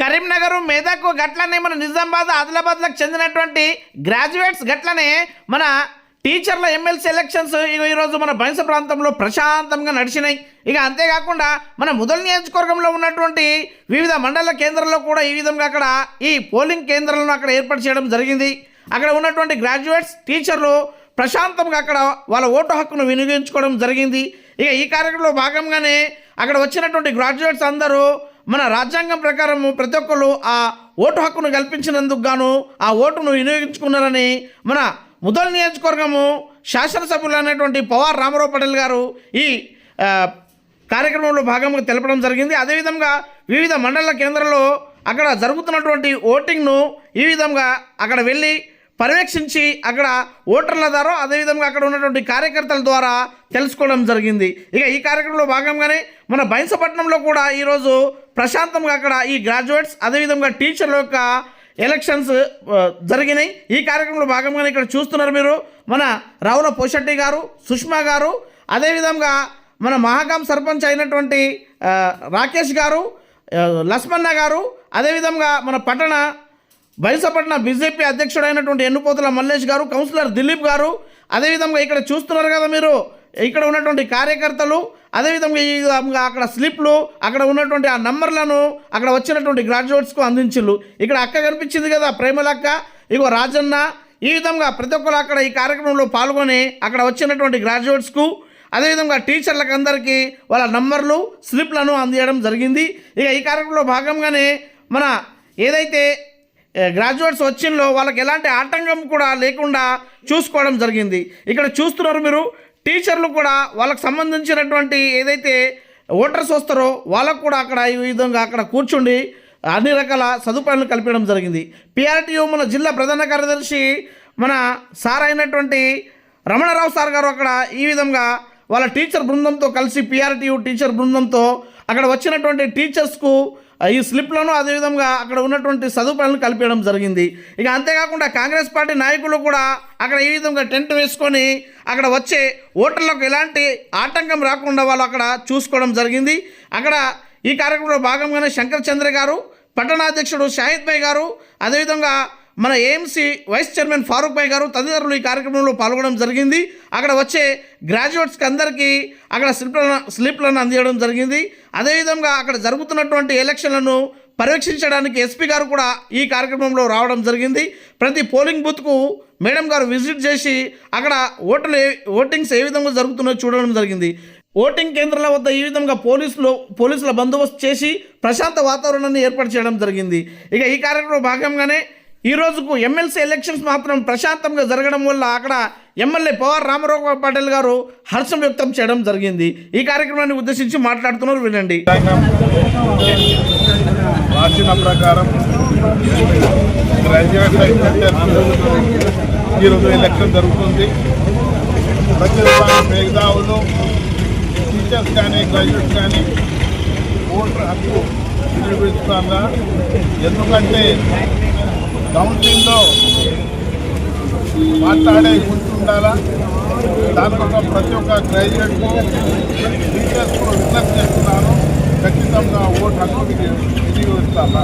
కరీంనగర్ మెదక్ గట్లనే మన నిజామాబాద్ ఆదిలాబాద్లకు చెందినటువంటి గ్రాడ్యుయేట్స్ గట్లనే మన టీచర్ల ఎమ్మెల్సీ ఎలక్షన్స్ ఇగో ఈరోజు మన బైంస ప్రాంతంలో ప్రశాంతంగా నడిచినాయి. ఇక అంతేకాకుండా మన ముదల్ నియోజకవర్గంలో ఉన్నటువంటి వివిధ మండల కేంద్రాల్లో కూడా ఈ విధంగా అక్కడ ఈ పోలింగ్ కేంద్రాలను అక్కడ ఏర్పాటు చేయడం జరిగింది. అక్కడ ఉన్నటువంటి గ్రాడ్యుయేట్స్ టీచర్లు ప్రశాంతంగా అక్కడ వాళ్ళ ఓటు హక్కును వినియోగించుకోవడం జరిగింది. ఇక ఈ కార్యక్రమంలో భాగంగానే అక్కడ వచ్చినటువంటి గ్రాడ్యుయేట్స్ అందరూ మన రాజ్యాంగం ప్రకారము ప్రతి ఒక్కరు ఆ ఓటు హక్కును కల్పించినందుకు గాను ఆ ఓటును వినియోగించుకున్నారని మన ముదల్ నియోజకవర్గము శాసనసభ్యులు అనేటువంటి పవార్ రామారావు పటేల్ గారు ఈ కార్యక్రమంలో భాగంగా తెలపడం జరిగింది. అదేవిధంగా వివిధ మండల కేంద్రాల్లో అక్కడ జరుగుతున్నటువంటి ఓటింగ్ను ఈ విధంగా అక్కడ వెళ్ళి పర్యవేక్షించి అక్కడ ఓటర్ల ద్వారా అదేవిధంగా అక్కడ ఉన్నటువంటి కార్యకర్తల ద్వారా తెలుసుకోవడం జరిగింది. ఇక ఈ కార్యక్రమంలో భాగంగానే మన బైంసపట్నంలో కూడా ఈరోజు ప్రశాంతంగా అక్కడ ఈ గ్రాడ్యుయేట్స్ అదేవిధంగా టీచర్ల యొక్క ఎలక్షన్స్ జరిగినాయి. ఈ కార్యక్రమంలో భాగంగానే ఇక్కడ చూస్తున్నారు మీరు మన రావుల పోషెట్టి గారు సుష్మా గారు అదేవిధంగా మన మహాగాం సర్పంచ్ అయినటువంటి రాకేష్ గారు లక్ష్మణ గారు అదేవిధంగా మన పట్టణ బయసపట్న బీజేపీ అధ్యక్షుడైనటువంటి ఎన్నుపోతుల మల్లేష్ గారు కౌన్సిలర్ దిలీప్ గారు అదేవిధంగా ఇక్కడ చూస్తున్నారు కదా మీరు ఇక్కడ ఉన్నటువంటి కార్యకర్తలు అదేవిధంగా ఈ విధంగా అక్కడ స్లిప్లు అక్కడ ఉన్నటువంటి ఆ నంబర్లను అక్కడ వచ్చినటువంటి గ్రాడ్యుయేట్స్కు అందించిళ్ళు. ఇక్కడ అక్క కనిపించింది కదా ప్రేమలక్క ఇగో రాజన్న ఈ విధంగా ప్రతి ఒక్కరు అక్కడ ఈ కార్యక్రమంలో పాల్గొని అక్కడ వచ్చినటువంటి గ్రాడ్యుయేట్స్కు అదేవిధంగా టీచర్లకు అందరికీ వాళ్ళ నంబర్లు స్లిప్లను అందించడం జరిగింది. ఇక ఈ కార్యక్రమంలో భాగంగానే మన ఏదైతే గ్రాడ్యుయేట్స్ వచ్చిందో వాళ్ళకి ఎలాంటి ఆటంకం కూడా లేకుండా చూసుకోవడం జరిగింది. ఇక్కడ చూస్తున్నారు మీరు టీచర్లు కూడా వాళ్ళకి సంబంధించినటువంటి ఏదైతే ఓటర్స్ వస్తారో వాళ్ళకు కూడా అక్కడ ఈ విధంగా అక్కడ కూర్చుండి అన్ని రకాల సదుపాయాలను కల్పించడం జరిగింది. పిఆర్టీయూ మన జిల్లా ప్రధాన కార్యదర్శి మన సార్ అయినటువంటి రమణరావు సార్ గారు అక్కడ ఈ విధంగా వాళ్ళ టీచర్ బృందంతో కలిసి పిఆర్టీయూ టీచర్ బృందంతో అక్కడ వచ్చినటువంటి టీచర్స్కు ఈ స్లిప్లను అదేవిధంగా అక్కడ ఉన్నటువంటి సదుపాయాలను కల్పించడం జరిగింది. ఇక అంతేకాకుండా కాంగ్రెస్ పార్టీ నాయకులు కూడా అక్కడ ఈ విధంగా టెంట్ వేసుకొని అక్కడ వచ్చే ఓటర్లకు ఎలాంటి ఆటంకం రాకుండా వాళ్ళు అక్కడ చూసుకోవడం జరిగింది. అక్కడ ఈ కార్యక్రమంలో భాగంగానే శంకర్ చంద్ర గారు పట్టణాధ్యక్షుడు షాహిద్ భాయ్ గారు అదేవిధంగా మన AMC vice chairman Farooq Bhai గారు తదితరులు ఈ కార్యక్రమంలో పాల్గొనడం జరిగింది. అక్కడ వచ్చే గ్రాడ్యుయేట్స్కి అందరికీ అక్కడ స్లిప్లను స్లిప్లను అందించడం జరిగింది. అదేవిధంగా అక్కడ జరుగుతున్నటువంటి ఎలక్షన్లను పర్యవేక్షించడానికి ఎస్పీ గారు కూడా ఈ కార్యక్రమంలో రావడం జరిగింది. ప్రతి పోలింగ్ బూత్కు మేడం గారు విజిట్ చేసి అక్కడ ఓట్లు ఓటింగ్స్ ఏ విధంగా జరుగుతున్నాయో చూడడం జరిగింది. ఓటింగ్ కేంద్రాల వద్ద ఈ విధంగా పోలీసులు పోలీసుల బందోబస్తు చేసి ప్రశాంత వాతావరణాన్ని ఏర్పాటు చేయడం జరిగింది. ఇక ఈ కార్యక్రమంలో భాగంగానే ఈ రోజుకు ఎమ్మెల్సీ ఎలక్షన్స్ మాత్రం ప్రశాంతంగా జరగడం వల్ల అక్కడ ఎమ్మెల్యే పవార్ రామారావు పటేల్ గారు హర్షం వ్యక్తం చేయడం జరిగింది. ఈ కార్యక్రమాన్ని ఉద్దేశించి మాట్లాడుతున్నారు వినండి. రాసిన ప్రకారం గ్రాడ్యుయేట్ ఈరోజు ఎలక్షన్ జరుగుతుంది. ప్రతి టీచర్స్ కానీ గ్రాడ్యుయేట్స్ కానీ ఓటర్ హక్కు వినియోగిస్తున్నా ఎందుకంటే కౌన్సిలింగ్లో మాట్లాడే ఉండాలా దానికోసం ప్రతి ఒక్క గ్రాడ్యుయేట్కు టీచర్స్కు విజ్ఞప్తి చేస్తున్నాను. ఖచ్చితంగా ఓటు హక్కు వినియోగిస్తారా